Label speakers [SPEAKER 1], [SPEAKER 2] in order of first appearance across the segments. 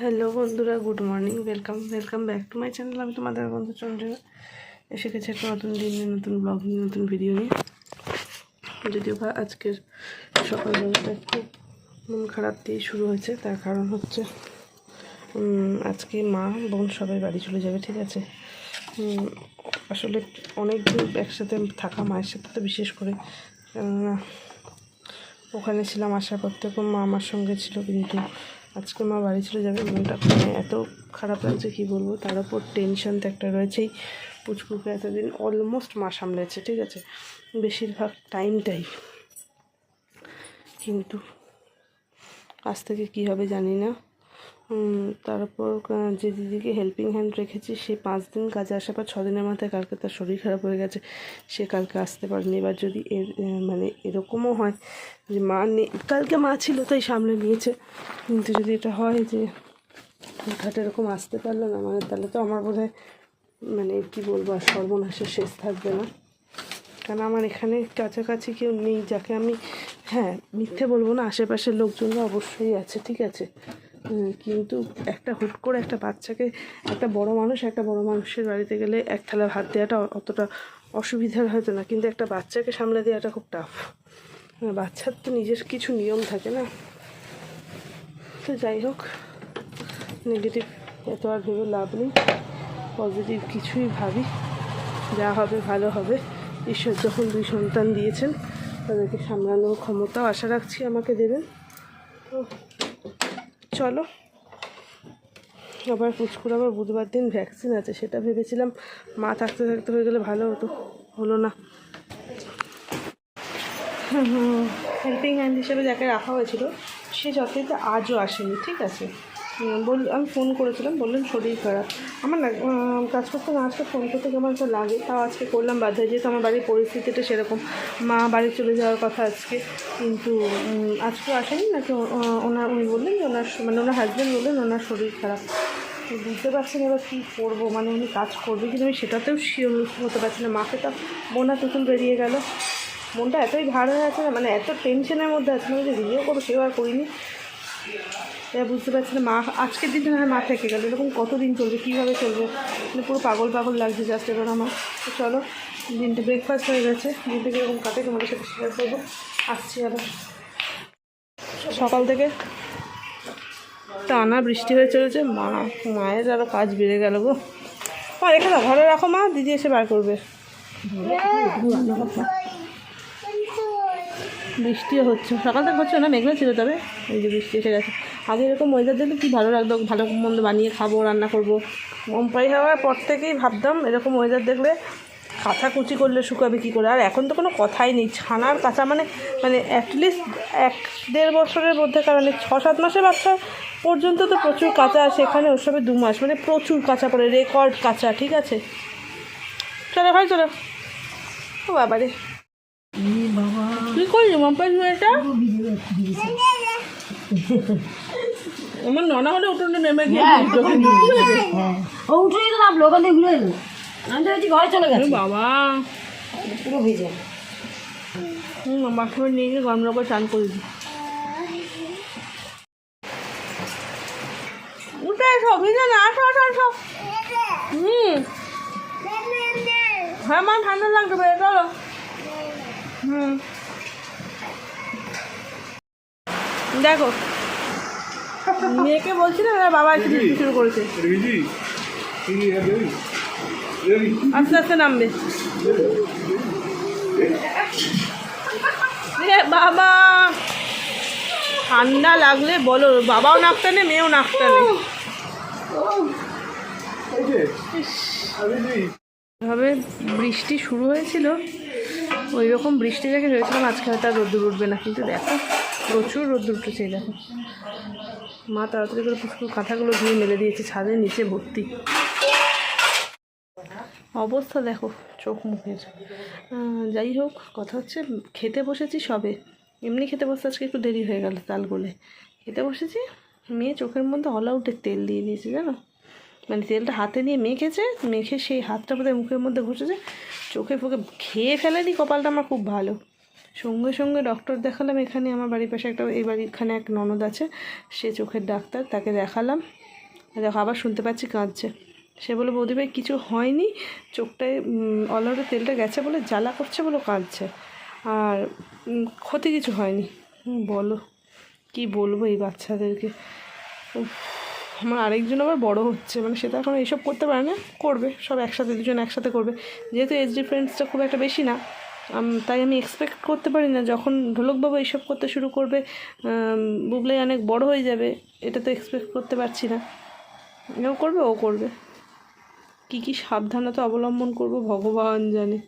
[SPEAKER 1] Hello বন্ধুরা, good morning welcome welcome back to my channel আমি তোমাদের বন্ধু চন্দ্রিকা এসে গেছে একটা নতুন দিন নিয়ে, নতুন ব্লগ নিয়ে, নতুন ভিডিও নিয়ে। যদিও বা আজকের সকালবেলাটা একটু মন খারাপ দিয়ে শুরু হয়েছে, তার কারণ হচ্ছে আজকে মা বোন সবাই বাড়ি চলে যাবে, ঠিক আছে? আসলে অনেক দিন একসাথে থাকা মায়ের সাথে তো বিশেষ করে, কেননা ওখানে ছিলাম আসার পর থেকে মা আমার সঙ্গে ছিল, কিন্তু আজকে মা বাড়ি চলে যাবে, মনটা মানে এত খারাপ লাগছে, কি বলব? তার উপর টেনশন তো একটা রয়েছেই। পুচকুকে এতদিন অলমোস্ট মা সামলেছে, ঠিক আছে? বেশিরভাগ টাইমটাই কিন্তু আজ থেকে কী হবে জানি না। তারপর যে দিদিকে হেল্পিং হ্যান্ড রেখেছি, সে পাঁচ দিন কাজে আসার পর ছ দিনের মাথায় কালকে তার শরীর খারাপ হয়ে গেছে। সে কালকে আসতে পারেনি। এবার যদি এর মানে এরকমও হয় যে মা নেই কালকে মা ছিল, তাই সামলে নিয়েছে। কিন্তু যদি এটা হয় যে হঠাৎ এরকম আসতে পারল না মানে তাহলে তো আমার বোধ মানে কি বলব, আর সর্বনাশের শেষ থাকবে না। কারণ আমার এখানে কাছাকাছি কেউ নেই, যাকে আমি হ্যাঁ মিথ্যে বলব না, আশেপাশের লোকজনরা অবশ্যই আছে, ঠিক আছে। কিন্তু একটা হুট করে একটা বাচ্চাকে, একটা বড় মানুষ, একটা বড় মানুষের বাড়িতে গেলে এক থালা ভাত দেওয়াটা অতটা অসুবিধার হয়তো না, কিন্তু একটা বাচ্চাকে সামলে দেওয়াটা খুব টাফ বাচ্চার তো নিজের কিছু নিয়ম থাকে না। তো যাই হোক নেগেটিভ এত আর ভেবে লাভ নেই। পজিটিভ কিছুই ভাবি। যা হবে ভালো হবে। ঈশ্বর যখন দুই সন্তান দিয়েছেন, তাদেরকে সামলানোর ক্ষমতাও আশা রাখছি আমাকে দেবেন। তো চলো। আবার পুচকুর আবার বুধবার দিন ভ্যাকসিন আছে, সেটা ভেবেছিলাম মা থাকতে থাকতে হয়ে গেলে ভালো হতো, হলো না। হেল্পিং হ্যান্ড হিসেবে যাকে রাখা হয়েছিল, সে যথারীতি আজও আসেনি, ঠিক আছে? বল, আমি ফোন করেছিলাম, বললেন শরীর খারাপ। আমার না কাজ করতে না আজকে ফোন করতে কেমন একটা লাগে, তাও আজকে করলাম বাধ্য যেহেতু আমার বাড়ির পরিস্থিতিটা সেরকম। মা বাড়ি চলে যাওয়ার কথা আজকে, কিন্তু আজকে আসেনি, নাকি ওনার, উনি বললেন যে ওনার মানে ওনার হাজব্যান্ড বললেন ওনার শরীর খারাপ। তো বুঝতে পারছি না এবার কী করব মানে উনি কাজ করবে কিন্তু আমি সেটাতেও শিওর হতে পারছি না। মাকে তো বোনা তুতুল বেরিয়ে গেল। মনটা এতই ভার হয়ে আছে মানে এত টেনশনের মধ্যে আছে মানে যে ভিডিও করব সেও আর করিনি। এবার বুঝতে পারছি না, মা, আজকের দিনটা না মা থেকে গেল, এরকম কতদিন চলবে, কীভাবে চলবে? মানে পুরো পাগল পাগল লাগছে জাস্ট এবার আমার। তো চলো, দিনটা ব্রেকফাস্ট হয়ে গেছে, দিনটা কীরকম কাটে তোমাদের সাথে শেয়ার করব। আসছি আবার। সকাল থেকে টানা বৃষ্টি হয়ে চলেছে, মা, মায়ের আরও কাজ বেড়ে গেল গো। মা, রেখে দাও, ঘরে রাখো মা, দিদি এসে বার করবে। বৃষ্টিও হচ্ছে। সকাল থেকে হচ্ছে না, মেঘলা ছিল তবে। এই যে বৃষ্টি এসে গেছে। আগে এরকম ওয়েদার দেখলে কি ভালো লাগতো, ভালো মন্দ বানিয়ে খাব, রান্না করব। মুম্বাই হওয়ার পর থেকেই ভাবতাম এরকম ওয়েদার দেখলে কাঁচা কুচি করলে শুকাবে কী করে। আর এখন তো কোনো কথাই নেই। ছানার কাঁচা মানে মানে অ্যাটলিস্ট এক দেড় বছরের মধ্যে, কারণে ছ সাত মাসের বাচ্চা পর্যন্ত তো প্রচুর কাঁচা আছে। এখানে ওসবে দু মাস মানে প্রচুর কাঁচা পড়ে রেকর্ড কাঁচা, ঠিক আছে? চলো ভাই চলো। ও বাবারে। করলি? মাম্পাই এটা? আমার ননা হলে উঠোনে নেমে গিয়ে
[SPEAKER 2] ও উঠে তো নামলো ওখান থেকে ঘুরে এলো। আমি তো দেখছি ঘরে চলে গেছে।
[SPEAKER 1] বাবা।
[SPEAKER 2] পুরো ভিজে
[SPEAKER 1] হুম বাথরুমে নিয়ে গিয়ে গরম করে চান করে দিই উঠে এসো ভিজে না আসো আসো আসো। হুম। হ্যাঁ মা ঠান্ডা লাগবে চলো। হুম। দেখো। মেয়েকে বলছি না বাবা শুরু করেছে। আস্তে আস্তে নামবে। বাবা ঠান্ডা লাগলে বলো বাবাও নাক টানে মেয়েও নাক টানে এভাবে বৃষ্টি শুরু হয়েছিল ওই রকম বৃষ্টি যাকে ভেবেছিলাম আজকে হয়তো আর রোদ্দুর উঠবে না কিন্তু দেখো। প্রচুর রোদ্দুর উঠেছে দেখো। মা তাড়াতাড়ি করে পুষ্পুর কাঁথাগুলো ধুয়ে মেলে দিয়েছে ছাদের নিচে ভর্তি। অবস্থা দেখো, চোখ মুখের যাই হোক, কথা হচ্ছে খেতে বসেছি সবে। এমনি খেতে বসতে আজকে একটু দেরি হয়ে গেল তাল গলে। খেতে বসেছি, মেয়ে চোখের মধ্যে অল আউটের তেল দিয়ে দিয়েছে, জানো? মানে তেলটা হাতে নিয়ে মেখেছে, মেখে সেই হাতটা বোধহয় মুখের মধ্যে ঘষেছে। চোখে ফোকে খেয়ে ফেলেনি, কপালটা আমার খুব ভালো। সঙ্গে সঙ্গে ডক্টর দেখালাম, এখানে আমার বাড়ির পাশে একটা, এই বাড়ির এখানে এক ননদ আছে, সে চোখের ডাক্তার, তাকে দেখালাম। দেখো, আবার শুনতে পাচ্ছি, কাঁদছে। সে বলে বৌদি ভাই কিছু হয়নি? চোখটায় অলরেডি তেলটা গেছে বলে, জ্বালা করছে বলে কাঁদছে। আর ক্ষতি কিছু হয়নি। বলো, কি বলব এই বাচ্চাদেরকে? আমার আরেকজন আবার বড় হচ্ছে মানে সে তো এখন এইসব করতে পারে না, করবে, সব একসাথে, দুজন একসাথে করবে। যেহেতু এজ ডিফারেন্সটা খুব একটা বেশি না তাই আমি এক্সপেক্ট করতে পারি না। যখন ঢোলকবাবু এইসব করতে শুরু করবে বুবলাই অনেক বড় হয়ে যাবে, এটা তো এক্সপেক্ট করতে পারছি না। এও করবে, ও করবে। কী কী সাবধানতা অবলম্বন করব ভগবান জানে।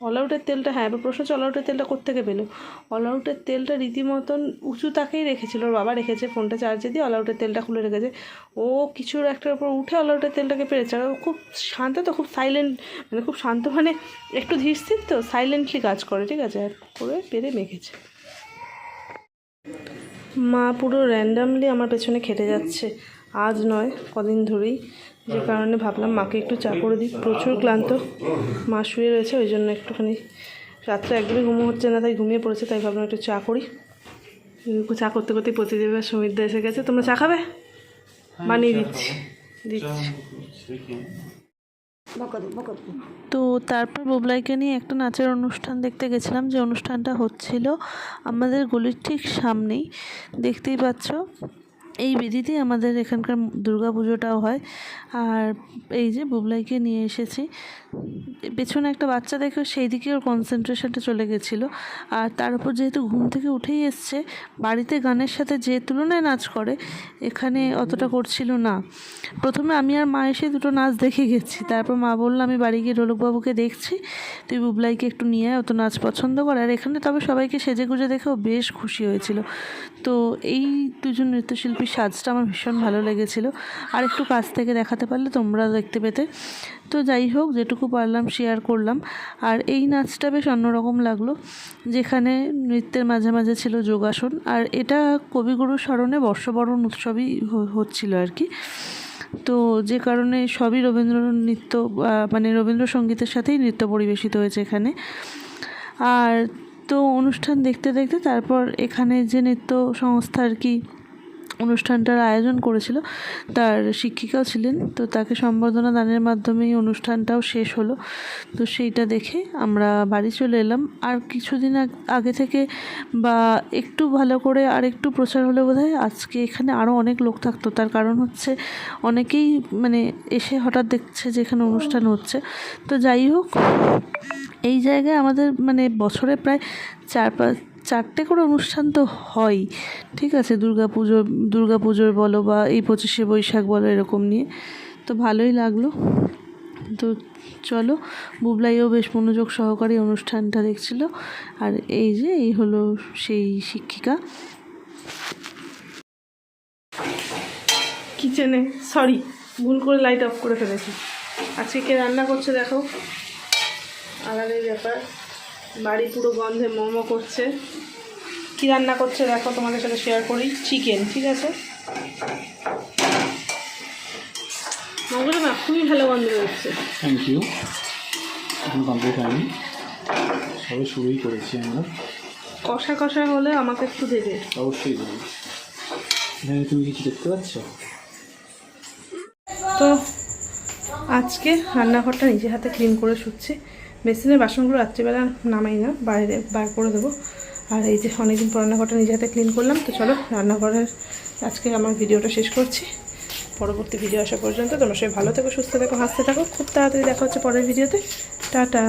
[SPEAKER 1] অল আউটের তেলটা হ্যাঁ এবার প্রশ্ন হচ্ছে অল আউটের তেলটা কোত্থেকে পেল? অল আউটের তেলটা রীতিমতন উঁচু তাকেই রেখেছিল, ওর বাবা রেখেছে ফোনটা চার্জে দিয়ে অল আউটের তেলটা খুলে রেখেছে। ও কিছুর একটার উপর উঠে অল আউটের তেলটাকে পেরেছে, আর ও খুব শান্ত তো, খুব সাইলেন্ট মানে খুব শান্ত মানে একটু ধীর স্থির তো সাইলেন্টলি কাজ করে, ঠিক আছে? আর করে পেরে মেখেছে। মা পুরো র্যান্ডামলি আমার পেছনে খেটে যাচ্ছে। আজ নয় কদিন ধরেই। যে কারণে ভাবলাম মাকে একটু চা করে দিই। প্রচুর ক্লান্ত। মা শুয়ে রয়েছে ওই জন্য একটুখানি রাত্রে একদমই ঘুমো হচ্ছে না তাই ঘুমিয়ে পড়েছে তাই ভাবলাম একটু চা করি। চা করতে করতে প্রতিদেব আর এসে গেছে। তোমরা চা খাবে? বানিয়ে দিচ্ছি। দিচ্ছি।
[SPEAKER 3] তো তারপর বুবলাইকে নিয়ে একটা নাচের অনুষ্ঠান দেখতে গেছিলাম যে অনুষ্ঠানটা হচ্ছিল আমাদের গলির ঠিক সামনেই। দেখতেই পাচ্ছ? এই বেদিতেই আমাদের এখানকার দুর্গা পুজোটাও হয়। আর এই যে বুবলাইকে নিয়ে এসেছি, পেছনে একটা বাচ্চা দেখে, সেই দিকে ওর কনসেন্ট্রেশনটা চলে গেছিল। আর তার উপর যেহেতু ঘুম থেকে উঠেই এসছে, বাড়িতে গানের সাথে যে তুলনায় নাচ করে, এখানে অতটা করছিল না। প্রথমে আমি আর মা এসে দুটো নাচ দেখে গেছি। তারপর মা বলল, আমি বাড়ি গিয়ে ঢোলকবাবুকে দেখছি, তুই বুবলাইকে একটু নিয়ে আয়, অত নাচ পছন্দ করে। আর এখানে তবে সবাইকে সেজে গুজে দেখেও বেশ খুশি হয়েছিল। তো এই দুজন নৃত্যশিল্পীর সাজটা আমার ভীষণ ভালো লেগেছিল। আর একটু কাছ থেকে দেখাতে পারলে তোমরা দেখতে পেতে। তো যাই হোক, যেটুকু পারলাম শেয়ার করলাম। আর এই নাচটা বেশ অন্যরকম লাগল, যেখানে নৃত্যের মাঝে মাঝে ছিল যোগাসন। আর এটা কবিগুরু স্মরণে বর্ষবরণ উৎসবই হচ্ছিল আর কি। তো যে কারণে সবই রবীন্দ্র নৃত্য মানে রবীন্দ্রসঙ্গীতের সাথেই নৃত্য পরিবেশিত হয়েছে এখানে। আর তো অনুষ্ঠান দেখতে দেখতে তারপর এখানে যে নৃত্য সংস্থা আর কি অনুষ্ঠানটার আয়োজন করেছিল। তার শিক্ষিকাও ছিলেন, তো তাকে সম্বর্ধনা দানের মাধ্যমেই অনুষ্ঠানটাও শেষ হলো। তো সেইটা দেখে আমরা বাড়ি চলে এলাম। আর কিছুদিন আগে থেকে বা একটু ভালো করে আর একটু প্রচার হলে বোধ আজকে এখানে আরও অনেক লোক থাকতো। তার কারণ হচ্ছে অনেকেই মানে এসে হঠাৎ দেখছে যে এখানে অনুষ্ঠান হচ্ছে। তো যাই হোক, এই জায়গায় আমাদের মানে বছরে প্রায় চার পাঁচ চারটে করে অনুষ্ঠান তো হয়। ঠিক আছে দুর্গা পুজো দুর্গা পুজোর বলো বা এই পঁচিশে বৈশাখ বলো এরকম নিয়ে। তো ভালোই লাগল। তো চলো, বুবলাইও বেশ মনোযোগ সহকারে অনুষ্ঠানটা দেখছিল। আর এই যে, এই হলো সেই শিক্ষিকা।
[SPEAKER 1] কিচেনে, সরি, ভুল করে লাইট অফ করে ফেলেছি। আজকে কে রান্না করছে দেখো আলাদাই ব্যাপার। বাড়ি পুরো গন্ধে মোমো করছে। কি রান্না করছে দেখো তোমাদের সাথে শেয়ার করি। চিকেন ঠিক আছে? মোমোটা না খুবই ভালো গন্ধ বেরোচ্ছে।
[SPEAKER 4] থ্যাংক ইউ এখন কমপ্লিট হয়নি। সবে শুরুই করেছি আমরা।
[SPEAKER 1] কষা কষা হলে আমাকে একটু দেবে।
[SPEAKER 4] অবশ্যই দেবো। এখানে তুমি কিছু দেখতে পাচ্ছ?
[SPEAKER 1] তো আজকে রান্নাঘরটা নিজে হাতে ক্লিন করে শুচ্ছি। বেসিনের বাসনগুলো রাত্রিবেলা নামাই না, বাইরে বার করে দেবো। আর এই যে অনেকদিন পর রান্নাঘরটা নিজে হাতে ক্লিন করলাম, তো চলো রান্নাঘরের আজকে আমার ভিডিওটা শেষ করছি। পরবর্তী ভিডিও আসা পর্যন্ত তোমরা সবাই ভালো থেকো, সুস্থ থেকো, হাসতে থাকো। খুব তাড়াতাড়ি দেখা হচ্ছে পরের ভিডিওতে। টাটা।